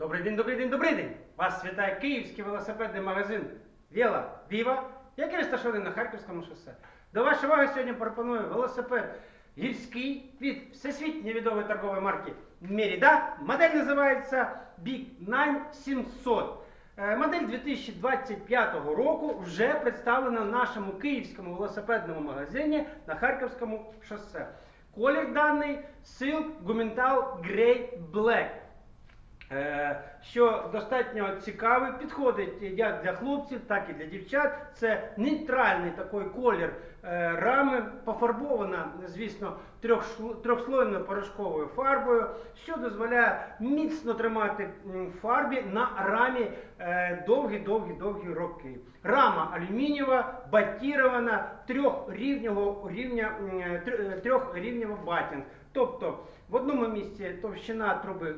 Добрий день, добрий день, добрий день! Вас вітає київський велосипедний магазин Віла Віва, який розташований на Харківському шосе. До вашої уваги сьогодні пропоную велосипед гірський від всесвітньо відомої торгової марки Merida. Модель називається Big 9700. Е, Модель 2025 року вже представлена в нашому київському велосипедному магазині на Харківському шосе. Колір даний Silk Gumental Grey Black. Е, що достатньо цікавий, підходить як для хлопців, так і для дівчат. Це нейтральний такий колір е, рами, пофарбована, звісно, трьохслойною порошковою фарбою, що дозволяє міцно тримати фарбі на рамі е, довгі-довгі-довгі роки. Рама алюмінієва, батірована, трьохрівнього рівня, трьохрівнєва батінг. Тобто в одному місці товщина труби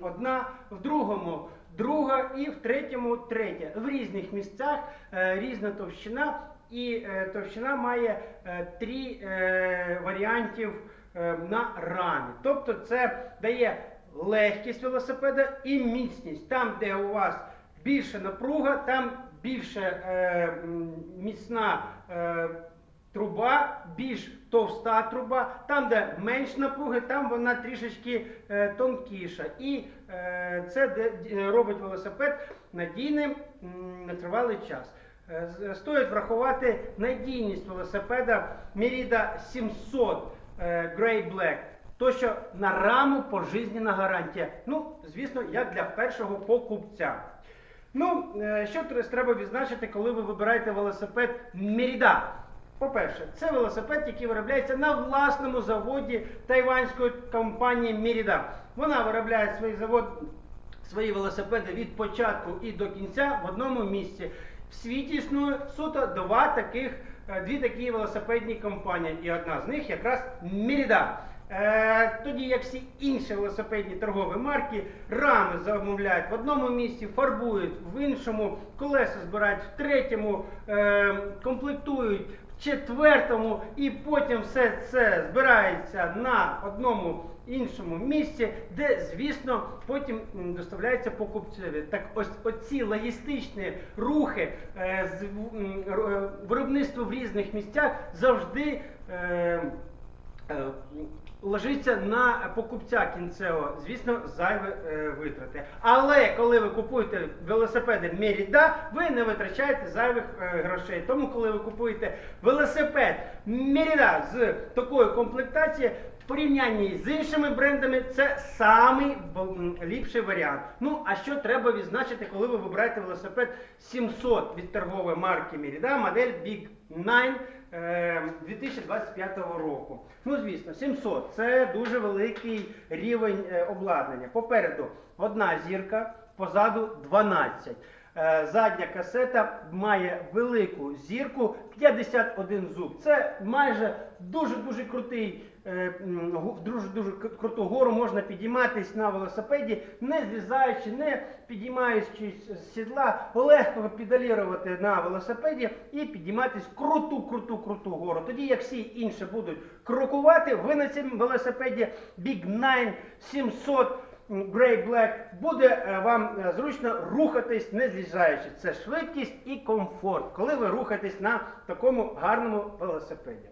одна, в другому друга і в третьому третя. В різних місцях е, різна товщина, і е, товщина має е, три варіантів на рамі. Тобто це дає легкість велосипеда і міцність. Там, де у вас більше напруга, там більше міцна. Труба, більш товста труба, там, де менш напруги, там вона трішечки е, тонкіша. І е, це де, е, робить велосипед надійним на тривалий час. Е, Стоїть врахувати надійність велосипеда Merida 700 е, Grey Black. То, що на раму пожизненна гарантія. Ну, звісно, як для першого покупця. Ну, е, що треба відзначити, коли ви вибираєте велосипед Merida? По-перше, це велосипед, який виробляється на власному заводі тайванської компанії Merida. Вона виробляє свій завод, свої велосипеди від початку і до кінця в одному місці. В світі існує суто два таких, е, дві такі велосипедні компанії, і одна з них якраз Merida. Е, тоді, як всі інші велосипедні торгові марки, рами замовляють в одному місці, фарбують в іншому, колеса збирають в третьому, е, комплектують четвертому, і потім все це збирається на одному іншому місці, де, звісно, потім доставляється покупцеві. Так ось оці логістичні рухи е, з е, виробництво в різних місцях завжди. Е, е, ложиться на покупця кінцевого, звісно, зайві е, витрати. Але коли ви купуєте велосипеди Меріда, ви не витрачаєте зайвих е, грошей. Тому, коли ви купуєте велосипед Меріда з такою комплектацією, в порівнянні з іншими брендами, це самий ліпший варіант. Ну, а що треба відзначити, коли ви вибираєте велосипед 700 від торгової марки Merida, модель Big 9 е, 2025 року. Ну, звісно, 700 це дуже великий рівень е, обладнання. Попереду одна зірка, позаду 12. Е, Задня касета має велику зірку 51 зуб. Це майже дуже-дуже крутий, е, дуже дуже круту гору можна підійматись на велосипеді, не злізаючи, не підіймаючись з сідла, легко педалірувати на велосипеді і підійматись круту, круту, круту гору. Тоді як всі інші будуть крокувати, ви на цьому велосипеді Big 9 700 Grey Black буде е, вам е, зручно рухатись, не з'їжджаючи. Це швидкість і комфорт, коли ви рухаєтесь на такому гарному велосипеді.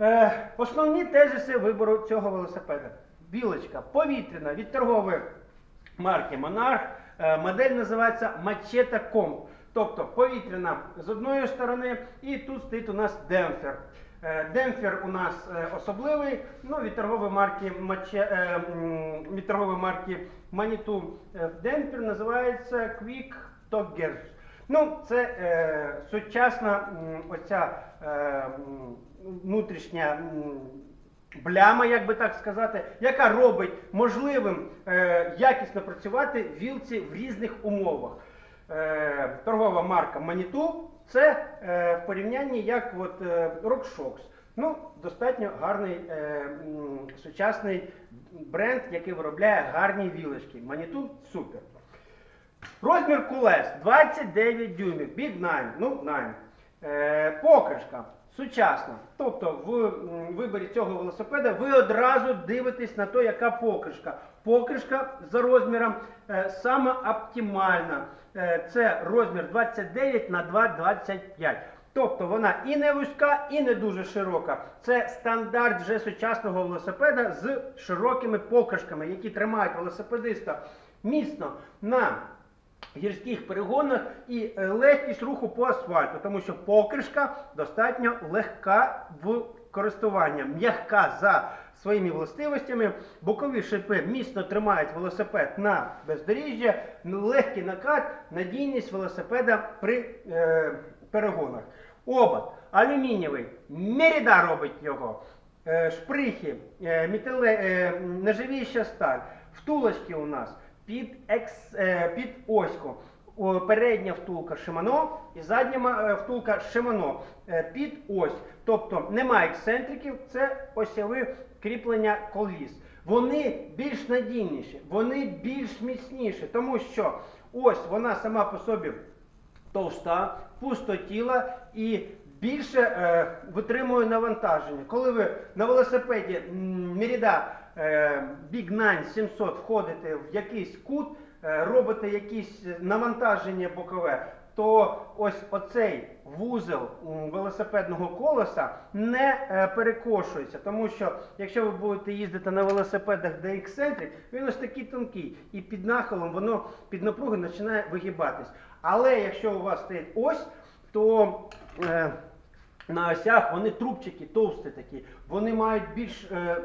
Е, основні тезиси вибору цього велосипеда. Білочка повітряна від торгової марки Monarch. Е, модель називається Machete Comp. Тобто повітряна з одної сторони, і тут стоїть у нас демпфер. Е, Демпфер у нас е, особливий, ну, від торгової марки Mache, е, від торгової марки Manitou е, демпфер називається Quick Togger. Ну, це е, сучасна оця е, внутрішня бляма, як би так сказати, яка робить можливим е, якісно працювати вілці в різних умовах. Е, торгова марка Manitou це е, в порівнянні як от, е, RockShox. Ну, достатньо гарний е, сучасний бренд, який виробляє гарні вілочки. Manitou супер. Розмір кулес 29 дюймів, Big 9, ну 9. Е, покришка сучасна. Тобто в виборі цього велосипеда ви одразу дивитесь на те, яка покришка. Покришка за розміром е, саме оптимальна. Е, це розмір 29 на 2,25. Тобто вона і не вузька, і не дуже широка. Це стандарт вже сучасного велосипеда з широкими покришками, які тримають велосипедиста міцно на гірських перегонах і е, легкість руху по асфальту, тому що покришка достатньо легка в користуванні, м'яка за своїми властивостями. Бокові шипи міцно тримають велосипед на бездоріжжя, легкий накат, надійність велосипеда при е, перегонах. Обод. Алюмінієвий, Меріда робить його. Е, шприхи, е, е, сталь, втулочки у нас під, екс, е, під оську. Передня втулка Шимано і задня е, втулка Шимано е, під ось. Тобто немає ексцентриків, це осьове кріплення коліс. Вони більш надійніші, вони більш міцніші, тому що ось вона сама по собі товста, пустотіла і більше е, витримує навантаження. Коли ви на велосипеді м, Merida е, Big 9 700 входите в якийсь кут, е, робите якісь навантаження бокове, то ось оцей вузел велосипедного колеса не е, перекошується, тому що якщо ви будете їздити на велосипедах, де ексцентрик, він ось такий тонкий, і під нахилом воно під напругою починає вигибатись. Але якщо у вас стоїть ось, то е, на осях вони трубчики товсті такі, вони мають більш е,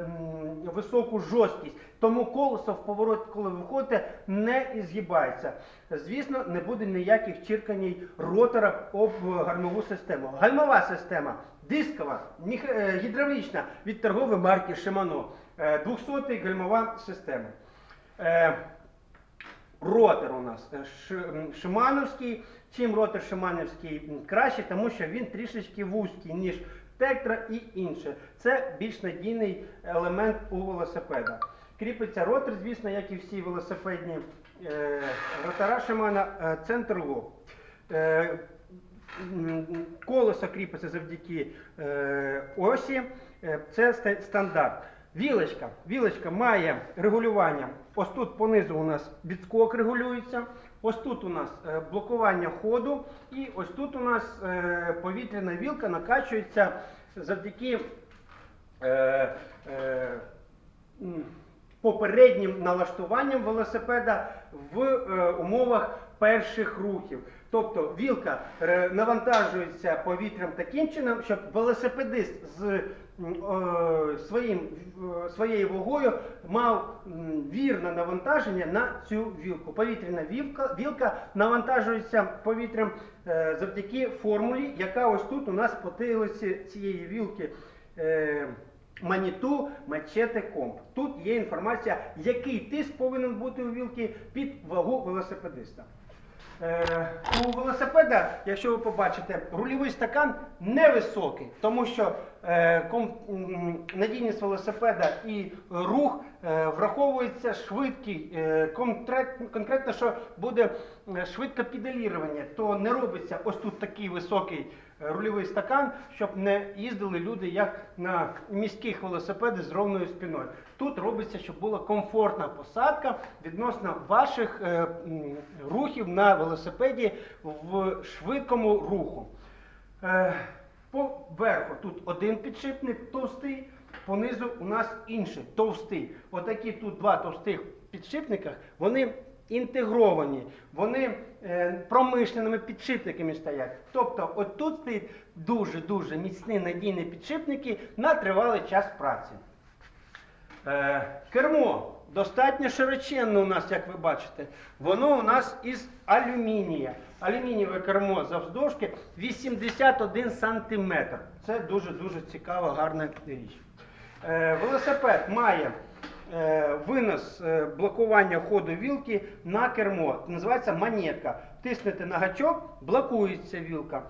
високу жорсткість. Тому колесо в поворот, коли виходите, не ізгибається. Звісно, не буде ніяких чирканій ротора об гальмову систему. Гальмова система дискова, е, гідравлічна від торгової марки Shimano. Е, 200 гальмова система. Е, Ротор у нас шимановський. Чим ротор шимановський м, краще, тому що він трішечки вузький, ніж тектра і інше. Це більш надійний елемент у велосипеда. Кріпиться ротор, звісно, як і всі велосипедні е, ротора Шимана, е, центр лоб. Е, кріпиться завдяки е, осі. Е, це стандарт. Вілочка. Вілочка має регулювання. Ось тут понизу у нас відскок регулюється. Ось тут у нас е, блокування ходу. І ось тут у нас е, повітряна вілка накачується завдяки е, попереднім налаштуванням велосипеда в умовах перших рухів. Тобто вілка навантажується повітрям таким чином, щоб велосипедист з своїм, е, своєю вагою мав вірне навантаження на цю вілку. Повітряна вілка, вілка навантажується повітрям е, завдяки формулі, яка ось тут у нас по тилиці цієї вілки. Е, Маніту Мачете Комп. Тут є інформація, який тиск повинен бути у вілки під вагу велосипедиста. Е, у велосипеда, якщо ви побачите, рульовий стакан невисокий, тому що е, надійність велосипеда і рух е, враховується швидкий, е, конкретно, що буде е, швидке педалірування, то не робиться ось тут такий високий е, рульовий стакан, щоб не їздили люди як на міських велосипедах з ровною спиною. Тут робиться, щоб була комфортна посадка відносно ваших е, рухів на велосипеді в швидкому руху. Е, по верху тут один підшипник товстий, понизу у нас інший товстий. Отакі тут два товстих підшипника, вони інтегровані, вони е, промишленими підшипниками стоять. Тобто, от тут стоїть дуже-дуже міцні надійні підшипники на тривалий час праці. Е, кермо достатньо широченне у нас, як ви бачите. Воно у нас із алюмінія. Алюмінієве кермо завдовжки 81 см. Це дуже-дуже цікава, гарна річ. Е, велосипед має е, винос е, блокування ходу вілки на кермо. Називається монетка. Тиснете на гачок, блокується вілка.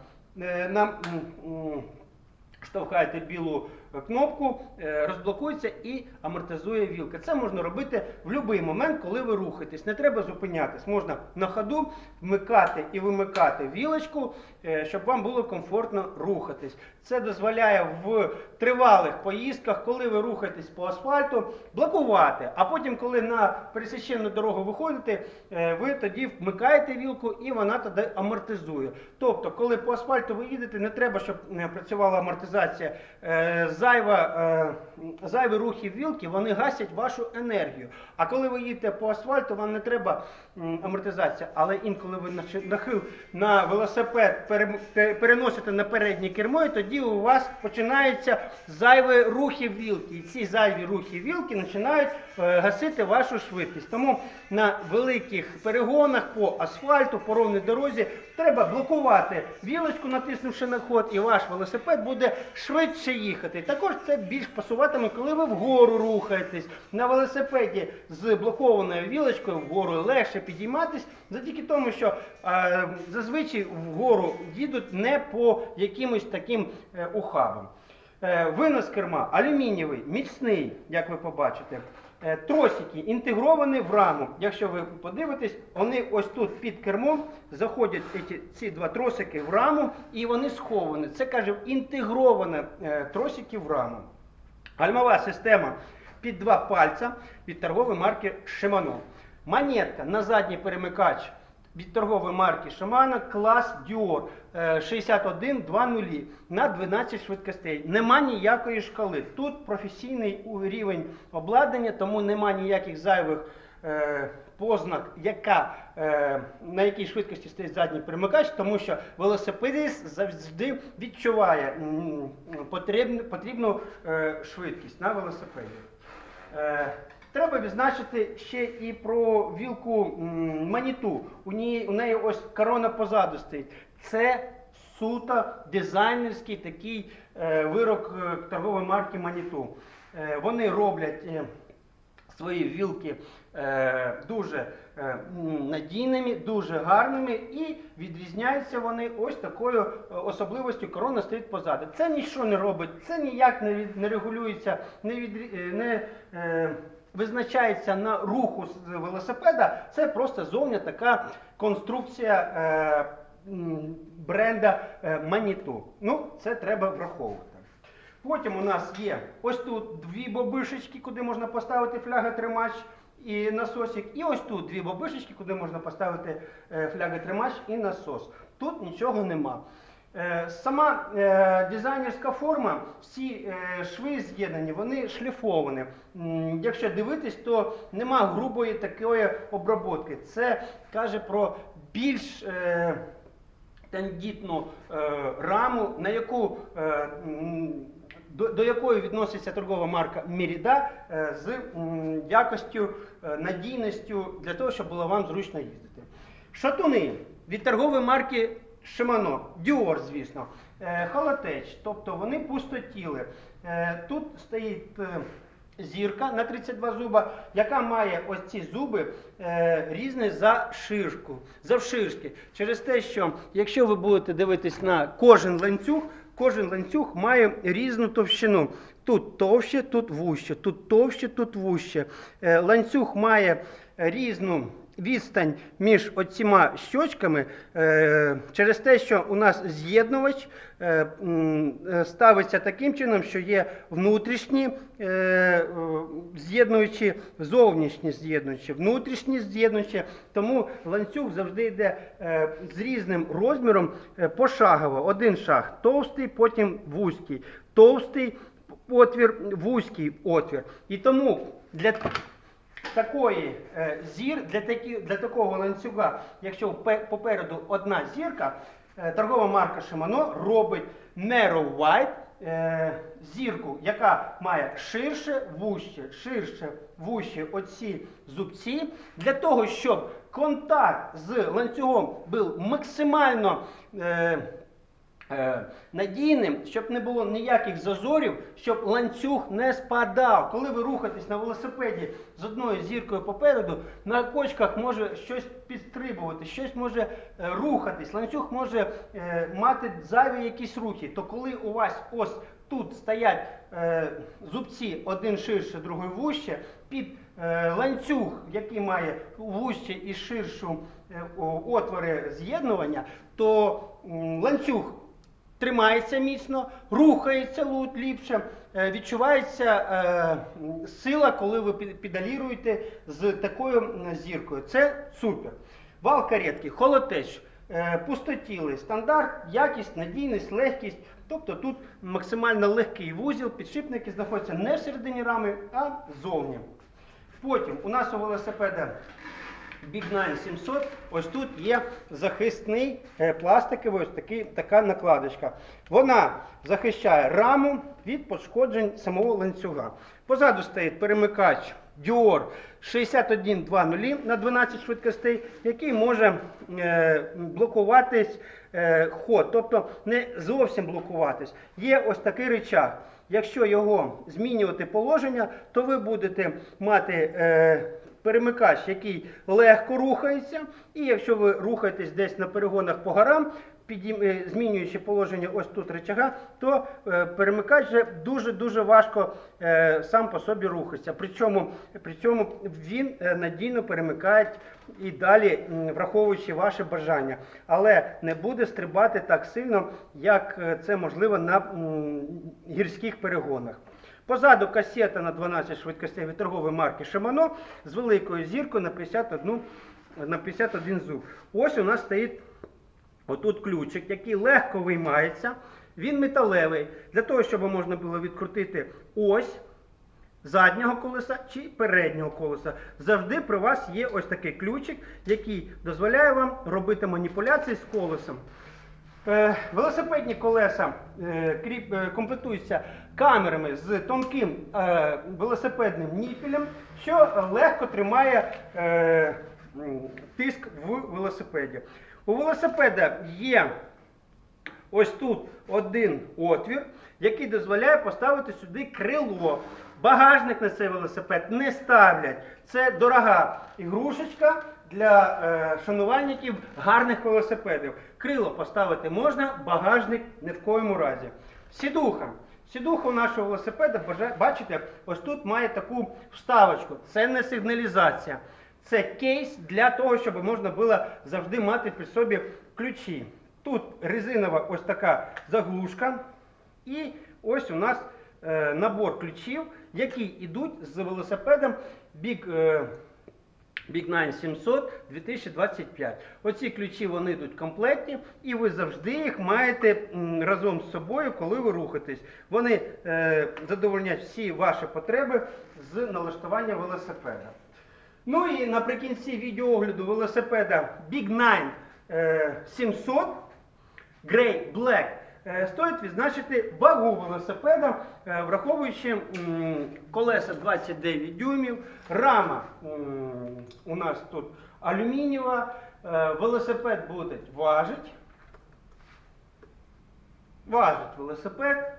Штовхаєте білу кнопку, е, розблокується і амортизує вілка. Це можна робити в будь-який момент, коли ви рухаєтесь. Не треба зупинятись. Можна на ходу вмикати і вимикати вілочку, е, щоб вам було комфортно рухатись. Це дозволяє в тривалих поїздках, коли ви рухаєтесь по асфальту, блокувати. А потім, коли на пересічену дорогу виходите, е, ви тоді вмикаєте вілку і вона тоді амортизує. Тобто, коли по асфальту ви їдете, не треба, щоб е, працювала амортизація. Е, Зайва, зайві рухи вілки, вони гасять вашу енергію. А коли ви їдете по асфальту, вам не треба амортизація. Але інколи ви нахил на велосипед переносите на переднє кермо, і тоді у вас починаються зайві рухи вілки. І ці зайві рухи вілки починають е, гасити вашу швидкість. Тому на великих перегонах по асфальту, по ровній дорозі треба блокувати вілочку, натиснувши на ход, і ваш велосипед буде швидше їхати. Також це більш пасуватиме, коли ви вгору рухаєтесь. На велосипеді з блокованою вілочкою вгору легше підійматись, завдяки тому, що е, зазвичай вгору їдуть не по якимось таким е, ухабам. Е, Винос керма алюмінієвий, міцний, як ви побачите. Е, Тросики інтегровані в раму. Якщо ви подивитесь, вони ось тут під кермом заходять ці, ці два тросики в раму і вони сховані. Це каже інтегровані е, тросики в раму. Гальмова система під два пальця від торгової марки Shimano. Монетка на задній перемикач від торгової марки Shimano клас Dior е, 6120 на 12 швидкостей. Нема ніякої шкали. Тут професійний рівень обладнання, тому нема ніяких зайвих е, познак, яка, е, на якій швидкості стоїть задній перемикач, тому що велосипедист завжди відчуває потрібну, потрібну е, швидкість на велосипеді. Е, Треба відзначити ще і про вілку маніту. У неї, у неї ось корона позаду стоїть. Це суто дизайнерський такий е, вирок е, торгової марки Маніту. Е, вони роблять е, свої вілки дуже е, надійними, дуже гарними і відрізняються вони ось такою е, особливостю. Корона стоїть позаду. Це нічого не робить, це ніяк не, регулюється, не, від, не е, визначається на руху з велосипеда. Це просто зовня така конструкція. Е, Бренда е, Маніту. Ну, це треба враховувати. Потім у нас є ось тут дві бобишечки, куди можна поставити фляготримач і насосик. І ось тут дві бобишечки, куди можна поставити е, фляготримач і насос. Тут нічого нема. Е, Сама е, дизайнерська форма, всі шви з'єднані, вони шліфовані. Якщо дивитись, то нема грубої такої обробки. Це каже про більш тендітну раму, на яку, до, до якої відноситься торгова марка Merida е, з якостю, е, надійністю для того, щоб було вам зручно їздити. Шатуни від торгової марки Shimano, Dior, звісно, е, Холотеч, тобто вони пустотіли. Тут стоїть зірка на 32 зуба, яка має ось ці зуби різні за ширку, завширшки. Через те, що якщо ви будете дивитись на кожен ланцюг, кожен ланцюг має різну товщину. Тут товще, тут вуще, тут товще, тут вуще. Е, ланцюг має різну відстань між оціма щочками е, через те, що у нас з'єднувач е, е, ставиться таким чином, що є внутрішні з'єднуючі, зовнішні з'єднуючі, внутрішні з'єднуючі. Тому ланцюг завжди йде з різним розміром пошагово. Один шаг товстий, потім вузький, товстий отвір, вузький отвір. І тому для такої е, зір, для, такі, для такого ланцюга, якщо попереду одна зірка, е, торгова марка Shimano робить Narrow White е, зірку, яка має ширше, вуще, ширше, вуще оці зубці, для того, щоб контакт з ланцюгом був максимально. Е, надійним, щоб не було ніяких зазорів, щоб ланцюг не спадав. Коли ви рухаєтесь на велосипеді з одною зіркою попереду, на кочках може щось підстрибувати, щось може е, рухатись, ланцюг може е, мати зайві якісь рухи. То коли у вас ось тут стоять е, зубці один ширше, другий вужче, під е, ланцюг, який має вужче і ширшу е, отвори з'єднування, то ланцюг тримається міцно, рухається ліпше, е, відчувається е, сила, коли ви педаліруєте з такою зіркою. Це супер. Вал каретки, холотеч, е, пустотілий, стандарт, якість, надійність, легкість. Тобто тут максимально легкий вузол, підшипники знаходяться не всередині рами, а ззовні. Потім у нас у велосипеда Big 9 700, ось тут є захисний е, пластиковий ось такий, така накладочка. Вона захищає раму від пошкоджень самого ланцюга. Позаду стоїть перемикач Dior 6120 на 12 швидкостей, який може е, блокуватись е, ход, тобто не зовсім блокуватись. Є ось такий рычаг. Якщо його змінювати положення, то ви будете мати е, перемикач, який легко рухається, і якщо ви рухаєтесь десь на перегонах по горам, підім- е, змінюючи положення ось тут рычага, то е, перемикач вже дуже-дуже важко е, сам по собі рухається. Причому, при цьому він надійно перемикає і далі, враховуючи ваше бажання, але не буде стрибати так сильно, як це можливо на гірських перегонах. Позаду касета на 12 швидкостей від торгової марки Shimano з великою зіркою на 51, на 51 зуб. Ось у нас стоїть отут ключик, який легко виймається. Він металевий. Для того, щоб можна було відкрутити ось заднього колеса чи переднього колеса. Завжди при вас є ось такий ключик, який дозволяє вам робити маніпуляції з колесом. Е, Велосипедні колеса е, е, комплектуються камерами з тонким велосипедним ніпілем, що легко тримає тиск в велосипеді. У велосипеда є ось тут один отвір, який дозволяє поставити сюди крило. Багажник на цей велосипед не ставлять. Це дорога ігрушечка для е, шанувальників гарних велосипедів. Крило поставити можна, багажник ні в коєму разі. Сідуха. Сідуха у нашого велосипеда, бачите, ось тут має таку вставочку. Це не сигналізація. Це кейс для того, щоб можна було завжди мати при собі ключі. Тут резинова ось така заглушка. І ось у нас е, набор ключів, які йдуть з велосипедом Big, е, Big 9 700 2025. Оці ключі вони йдуть в комплекті, і ви завжди їх маєте разом з собою, коли ви рухаєтесь. Вони е, задовольнять всі ваші потреби з налаштування велосипеда. Ну і наприкінці відеоогляду велосипеда Big 9 е, 700 Grey Black е, стоїть відзначити вагу велосипеда, е, враховуючи колеса 29 дюймів, рама у нас тут алюмінієва, е, велосипед буде важить. Важить велосипед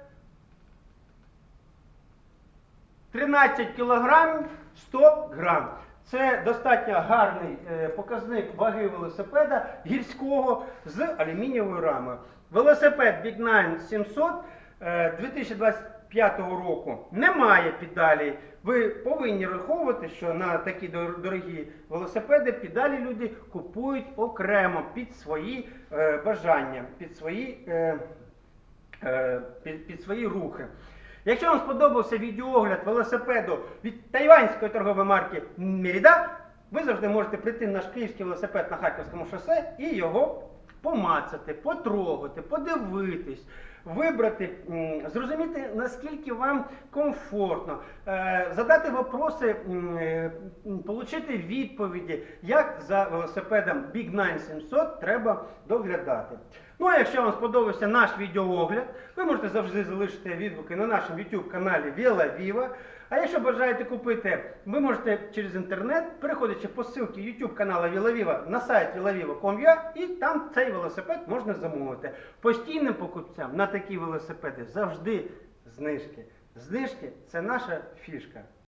13 кг 100 грам. Це достатньо гарний е, показник ваги велосипеда гірського з алюмінієвою рамою. Велосипед Big 9 700 е, 2025 року немає педалі. Ви повинні враховувати, що на такі дорогі велосипеди педалі люди купують окремо під свої е, бажання, під свої. Е, е, під, під свої рухи. Якщо вам сподобався відеоогляд велосипеду від тайванської торгової марки Merida, ви завжди можете прийти на наш київський велосипед на Харківському шосе і його помацати, потрогати, подивитись, вибрати, зрозуміти, наскільки вам комфортно, е, задати вопроси, е, получити відповіді, як за велосипедом Big 9 700 треба доглядати. Ну а якщо вам сподобався наш відеоогляд, ви можете завжди залишити відгуки на нашому YouTube каналі Віла Віва. А якщо бажаєте купити, ви можете через інтернет, переходячи по ссылці YouTube каналу Вілавіва на сайт vilaviva.com.ua і там цей велосипед можна замовити. Постійним покупцям на такі велосипеди завжди знижки. Знижки це наша фішка.